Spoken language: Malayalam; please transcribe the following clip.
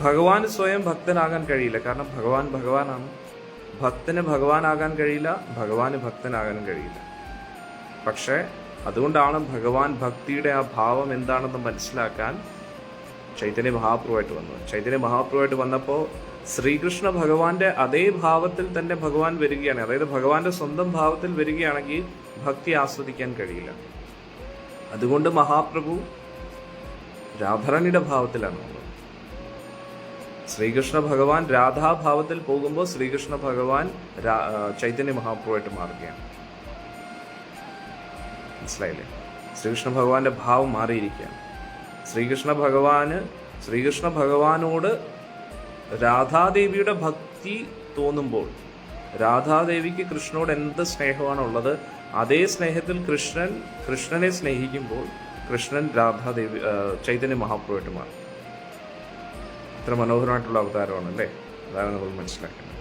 ഭഗവാന് സ്വയം ഭക്തനാകാൻ കഴിയില്ല. കാരണം ഭഗവാൻ ഭഗവാനാണ്. ഭക്തന് ഭഗവാനാകാൻ കഴിയില്ല ഭഗവാന് ഭക്തനാകാനും കഴിയില്ല. പക്ഷേ അതുകൊണ്ടാണ് ഭഗവാൻ ഭക്തിയുടെ ആ ഭാവം എന്താണെന്ന് മനസ്സിലാക്കാൻ ചൈതന്യ മഹാപ്രഭുവായിട്ട് വന്നത്. ചൈതന്യ മഹാപ്രഭുവായിട്ട് വന്നപ്പോൾ ശ്രീകൃഷ്ണ ഭഗവാന്റെ അതേ ഭാവത്തിൽ തന്നെ ഭഗവാൻ വരികയാണ്. അതായത് ഭഗവാന്റെ സ്വന്തം ഭാവത്തിൽ വരികയാണെങ്കിൽ ഭക്തി ആസ്വദിക്കാൻ കഴിയില്ല. അതുകൊണ്ട് മഹാപ്രഭു രാഭരണിയുടെ ഭാവത്തിലാണ് വന്നത്. ശ്രീകൃഷ്ണ ഭഗവാൻ രാധാഭാവത്തിൽ പോകുമ്പോൾ ശ്രീകൃഷ്ണ ഭഗവാൻ ചൈതന്യ മഹാപ്രഭുവായിട്ട് മാറുകയാണ്. മനസ്സിലായില്ലേ? ശ്രീകൃഷ്ണ ഭഗവാന്റെ ഭാവം മാറിയിരിക്കുകയാണ്. ശ്രീകൃഷ്ണ ഭഗവാന് ശ്രീകൃഷ്ണ ഭഗവാനോട് രാധാദേവിയുടെ ഭക്തി തോന്നുമ്പോൾ രാധാദേവിക്ക് കൃഷ്ണനോട് എന്ത് സ്നേഹമാണുള്ളത് അതേ സ്നേഹത്തിൽ കൃഷ്ണൻ കൃഷ്ണനെ സ്നേഹിക്കുമ്പോൾ കൃഷ്ണൻ രാധാദേവി ചൈതന്യ മഹാപ്രഭുവായിട്ട് മാറും. ഇത്ര മനോഹരമായിട്ടുള്ള അവതാരമാണ് അല്ലേ അതാണ് നമ്മൾ മനസ്സിലാക്കേണ്ടത്.